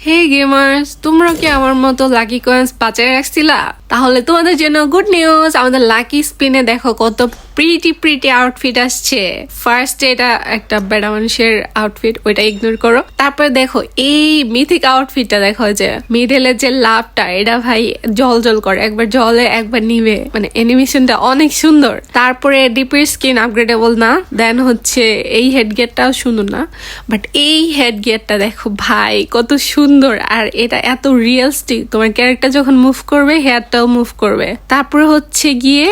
হে gamers তোমরা কি আমার মতো লাকি কয়েন্স পাচারে রাখছিলা তাহলে তোমাদের জন্য গুড নিউজ আমাদের লাকি স্পিনে দেখো কত প্রিটি প্রিটি আউটফিট আসছে। ফার্স্ট এটা একটা বেড়া মানুষের আউটফিট ওইটা ইগনোর করো। তারপর দেখো, এই মিথিক আউটফিটটা দেখো যে মিডেলের যে লাভটা, এটা ভাই জল জল করে, একবার জলে, একবার নিবে মানে অ্যানিমেশনটা অনেক সুন্দর। তারপরে ডিপের স্কিন আপগ্রেডেবল না দেন হচ্ছে এই হেড গিয়ারটাও সুন্দর না। বাট এই হেড গিয়ারটা দেখো ভাই, কত সুন্দর। আর এটা এত রিয়েলস্টিক তোমার ক্যারেক্টার যখন মুভ করবে হেয়ারটাও মুভ করবে। তারপরে হচ্ছে গিয়ে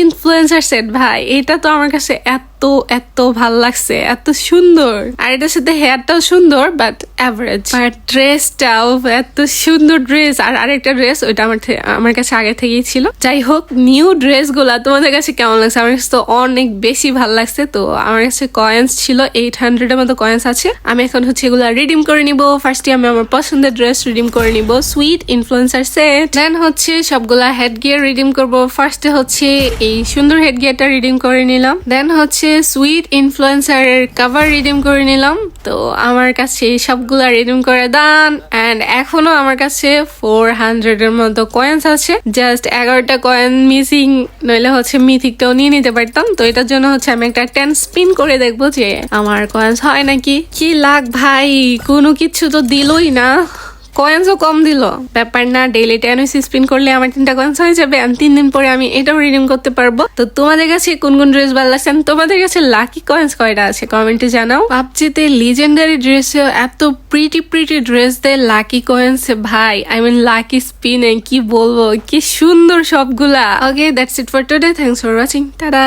ইনফ্লুয়েন্সার সেট ভাই, এটা তো আমার কাছে এত এত ভালো লাগছে, এত সুন্দর। আর এটার সাথে হেয়ারটাও সুন্দর বাট অ্যাভারেজ বাট ড্রেসটাও এত সুন্দর ড্রেস আর আরেকটা ড্রেস ওইটা আমার আমার কাছে আগে থেকেই ছিল। যাই হোক নিউ ড্রেসগুলা তোমাদের কাছে কেমন লাগছে? আমার কাছে তো অনেক বেশি ভালো লাগছে, তো আমার কাছে কয়েন্স ছিল এইট হান্ড্রেডের মতো কয়েন্স আছে। আমি এখন হচ্ছে এগুলো রিডিম করে নিব। ফার্স্টে আমি আমার পছন্দের ড্রেস রিডিম করে নিব। সুইট ইনফ্লুয়েন্সার সেট দেন হচ্ছে সবগুলা হেড গিয়ার রিডিম করব ফার্স্টে হচ্ছে এই সুন্দর হেড গিয়ারটা রিডিম করে নিলাম। দেন হচ্ছে সুইট ইনফ্লুয়েন্সারের কভার রিডিম করে নিলাম। তো আমার কাছে সবগুলা রিডিম করে দান। অ্যান্ড এখনও আমার কাছে ফোর হান্ড্রেড এর মতো কয়েন্স আছে। জাস্ট এগারোটা কয়েন মিসিং নইলে হচ্ছে মিথিকটাও নিয়ে নিতে পারতাম। তো এটার জন্য হচ্ছে আমি একটা টেন স্পিন করে দেখব যে আমার কয়েন্স হয় নাকি। কি লাগ ভাই? কোনো কিছু তো দিলই না। কয়েন্সও কম দিল। ব্যাপার না ডেইলি টেন স্পিন করলে আমার তিনটা কয়েন্স হয়ে যাবে আর তিন দিন পরে আমি এটাও রিডিম করতে পারব। তো তোমাদের কাছে কোন কোন ড্রেস ভালো লাগছে তোমাদের কাছে লাকি কয়েন্স কয়টা আছে? কমেন্টে জানাও। পাবজিতে লিজেন্ডারি ড্রেসে এত প্রিটি প্রিটি ড্রেস দেয় লাকি কয়েন্স ভাই আই মিন লাকি স্পিনে কি বলব, কি সুন্দর সবগুলা। Okay that's it for today thanks for watching tata